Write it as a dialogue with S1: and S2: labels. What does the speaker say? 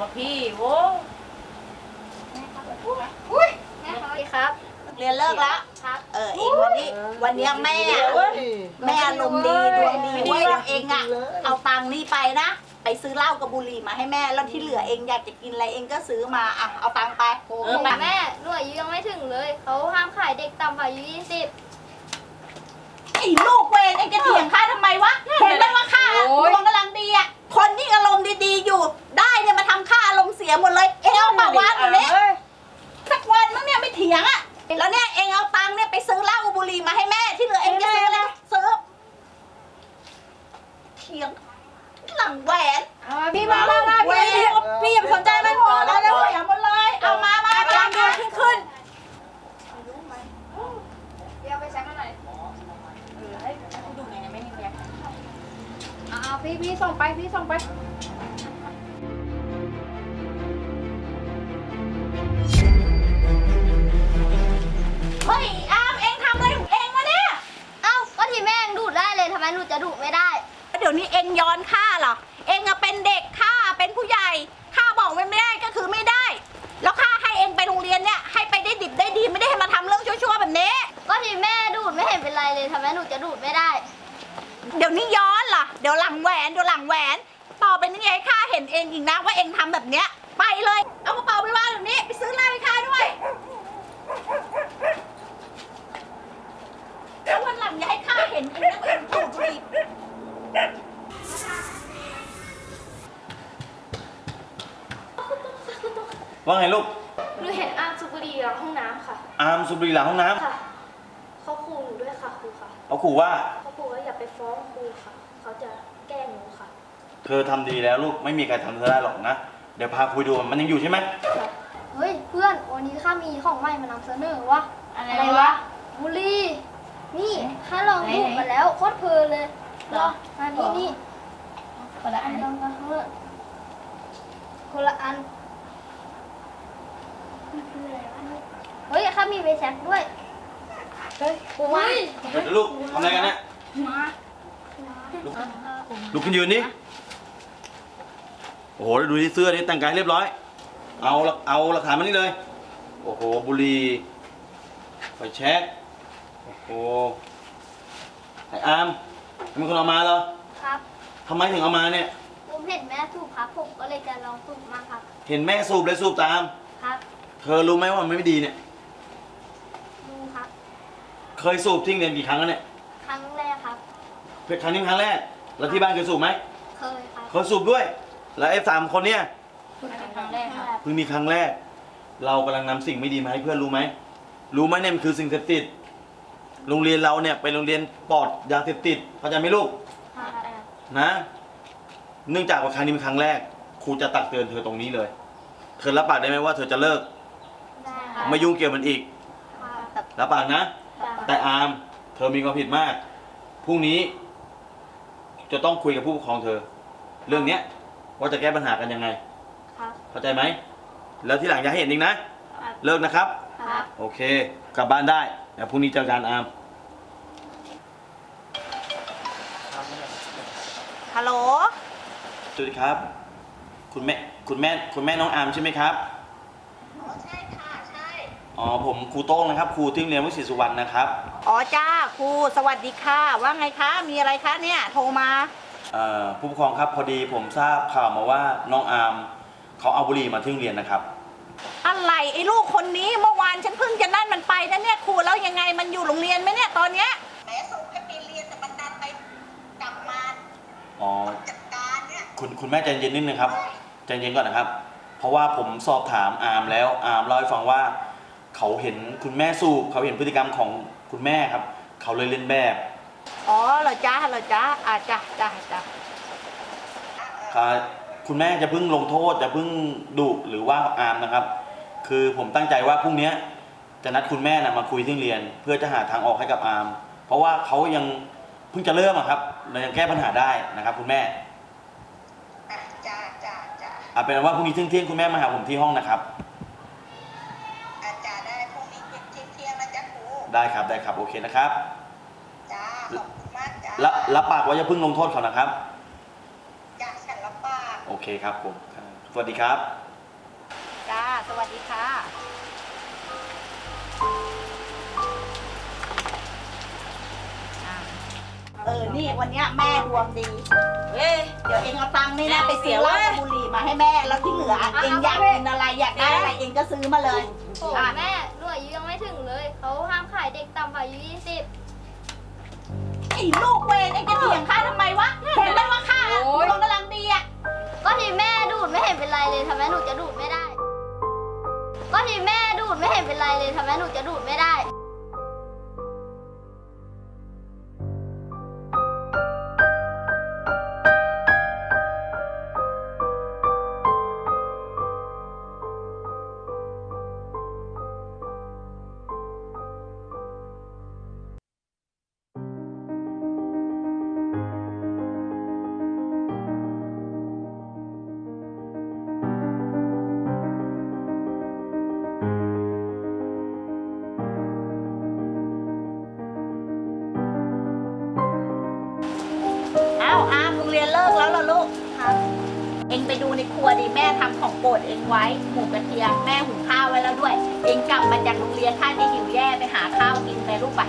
S1: วะพี่โว้อ
S2: ุ้ยแม่ครับครับ
S3: เรียนเลิกละ
S2: ค
S3: เออเองวันนี้ วันนี้แม่แม่อารมณ์ดีดวงดีเว้ยเองอะ เอาตังนี่ไปนะ ไปซื้อเหล้ากับบุหรี่มาให้แม่ แล้วที่เหลือเองอยากจะกินอะไรเองก็ซื้อมาอะเอาตังไปโอ้
S2: แม่หนูอายุยังไม่ถึงเลย เขาห้ามขายเด็กต่ำกว่าอายุยี่สิบ
S3: ไอ้ลูกเวรเองจะเถียงข้าทำไม
S4: พี่พี่
S3: ส่ง
S2: ไป
S4: พี่ส่งไป
S3: เฮ้ยอามเองทำอะไรของเองวะเนี่ย
S2: เอ้าก็ที่แม่ยังดูดได้เลยทำไมหนูจะดูดไม่ได้
S3: เดี๋ยวนี้เองย้อนข้าเหรอ เองอะเป็นเด็กข้าเป็นผู้ใหญ่ข้าบอกไม่ได้ก็คือไม่ได้ แล้วข้าให้เองไปโรงเรียนเนี่ยให้ เหรอเดี๋ยวหลังแหวนเดี๋ยวหลังแหวน ต่อไปนี้ให้ข้าเห็นเองอีกนะว่าเองทำแบบเนี้ย ไปเลย เอากระเป๋าไปวางแบบนี้ ไปซื้อเหล้าให้ข้าด้วยแล้ววันหลังอย่าให้ข้าเห็นเองนะว่าเองถูกบุหรี่
S5: ว่าไงลูก
S2: หนูเห็นอาร์มสูบบุหรี่หลังห้องน้ำค่ะ
S5: อาร์มสูบบุหรี่หลังห้องน้ำ
S2: ค่ะเขาขู่หนูด้วยค่ะครูค่ะ
S5: เขาขู่ว่า
S2: เขาขู่ว่าอย่าไปฟ้องครูค่ะ เขาจะแกล้งหนูค่ะ
S5: เธอทำดีแล้วลูกไม่มีใครทำเธอได้หรอกนะ เดี๋ยวพาคุยดูมันยังอยู่ใช่ไหม
S2: เฮ้ยเพื่อนวันนี้ข้ามีของใหม่มานำเสนอวะ
S3: อะไรวะ
S2: บุหรี่นี่ข้าลองดูดมาแล้วโคตรเพลินเลย
S3: เหรอ
S2: อันนี้นี่
S3: คนละอัน
S2: ลองกันเถอะคนละอันเฮ้ยข้ามีเวแช็กด้วยเฮ้ยกูว่า
S5: เดี๋ยวลูกทำอะไรกันเนี่ย ลุกลุกขึ้นยืนดิโอ้โหดูที่เสื้อนี่แต่งกายเรียบร้อย เอาละเอาหลักฐานมานี่เลย โอ้โห บุหรี่ไฟแช็กโอ้โหไออาร์มเป็นคนเอามาเหรอ
S2: ครับ
S5: ทำไมถึงเอามาเนี่ย
S2: ผมเห็นแม่สูบครับ ผมก็เลยจะลองสูบมางครับ
S5: เห็นแม่สูบเลยสูบตาม
S2: ครับ
S5: เธอรู้ไหมว่ามันไม่ดีเนี่ย
S2: ดูครับ
S5: เคยสูบทิ้งเรียนกี่ครั้งแล้วเนี่ย
S2: ครั้งแรกครับ
S5: เพื่อครั้งนี้ครั้งแรก แล้วที่บ้านเคยสูบไหม
S2: เคยครับ
S5: เคยสูบด้วย แล้วไอ้สามคนเนี่ย
S3: ครั้งแรกครับ
S5: เพิ่งมีครั้งแรก เรากำลังนำสิ่งไม่ดีมาให้เพื่อนรู้ไหมรู้ไหมเนี่ยมันคือสิ่งเสพติด โรงเรียนเราเนี่ยเป็นโรงเรียนปลอดยาเสพติดเข้าใจไหมลูก
S2: ครับ
S5: นะเนื่องจากว่าครั้งนี้เป็นครั้งแรกครูจะตักเตือนเธอตรงนี้เลย เธอรับปากได้ไหมว่าเธอจะเลิก
S2: ได้ครับ
S5: ไม่ยุ่งเกี่ยวมันอีก
S2: ครับ
S5: รับปากนะ แต่อาร์มเธอมีความผิดมากพรุ่งนี้ จะต้องคุยกับผู้ปกครองเธอ เรื่องเนี้ยว่าจะแก้ปัญหากันยังไง
S2: ครับ
S5: เข้าใจไหม แล้วที่หลังอย่าให้เห็นอีกนะเลิกนะครับ
S2: ครับ
S5: โอเค กลับบ้านได้เดี๋ยวพรุ่งนี้เจอกันอาร์ม
S3: ฮัลโหล
S5: สวัสดีครับ คุณแม่คุณแม่คุณแม่น้องอาร์มใช่ไหมครับ
S3: ใช่ค่ะ ใช่
S5: อ๋อผมครูโต้งนะครับครูที่โรงเรียนวิสิตสุวรรณนะครับ
S3: อ๋อจ้าครูสวัสดีค่ะ ว่าไงคะ มีอะไรคะเนี่ย โทรมา
S5: เอ่อผู้ปกครองครับพอดีผมทราบข่าวมาว่าน้องอาร์มเขาเอาบุหรี่มาที่โรงเรียนนะครับ
S3: อะไรไอ้ลูกคนนี้เมื่อวานฉันเพิ่งจะนั่นมันไปนะเนี่ยครูแล้วยังไงมันอยู่โรงเรียนไหมเนี่ยตอนเนี้ยแม่ส่งให้ไปเรียนแต่มันดันไปกลับมา
S5: อ๋อ
S3: จัดการเนี่ย
S5: คุณคุณแม่ใจเย็นนิดนึงครับใจเย็นก่อนนะครับ เพราะว่าผมสอบถามอาร์มแล้วอาร์มเล่าให้ฟังว่า เขาเห็นคุณแม่สูบเขาเห็นพฤติกรรมของ คุณแม่ครับ เขาเลยเล่นแบบ
S3: อ๋อเหรอจ้าเหรอจ้าอ่าจ้าจ้าจ้า
S5: ค่ะคุณแม่จะเพิ่งลงโทษจะเพิ่งดุหรือว่าอาร์มนะครับ คือผมตั้งใจว่าพรุ่งเนี้ยจะนัดคุณแม่นะมาคุยที่โรงเรียน เพื่อจะหาทางออกให้กับอาร์มเพราะว่าเขายังเพิ่งจะเริ่มอะครับเรายังแก้ปัญหาได้นะครับ คุณแม่
S3: จ้าจ้าจ้า
S5: เอาเป็นว่าพรุ่งนี้เที่ยงๆคุณแม่มาหาผมที่ห้องนะครับ
S3: ได้ครั
S5: บได้ครับโอเคนะครับ
S3: จ้าขอบคุณมากจ้า
S5: รับรัปากว่าจะพึ่งลงโทษเขานะครับ
S3: จ้าฉันรับปาก
S5: โอเคครับผมสวัสดีครับ
S3: จ้าสวัสดีค่ะเออ นี่วันเนี้ยแม่ดวงดี
S1: เฮ้ย
S3: เดี๋ยวเองเอาตังค์นี่นะไปเสียเหล้าบุหรี่มาให้แม่ แล้วที่เหลือเองอยากกินอะไรอยากได้อะไรเองก็ซื้อมาเลย
S2: โอ้แม่ กต่ำกว่าอายุยี่สิบ
S3: ไอ้ลูกเวรเองจะเถียงข้าทำไมวะ เห็นไหมว่าข้าดวงกำลังดีอะ
S2: ก็ที่แม่ดูดไม่เห็นเป็นไรเลยทำไมหนูจะดูดไม่ได้ ก็ที่แม่ดูดไม่เห็นเป็นไรเลยทำไมหนูจะดูดไม่ได้
S3: เองไปดูในครัวดิแม่ทำของโปรดเองไว้หมูกระเทียมแม่หุงข้าวไว้แล้วด้วย เองกลับมาจากโรงเรียนท่าจะหิวแย่ไปหาข้าวกินไปลูกไป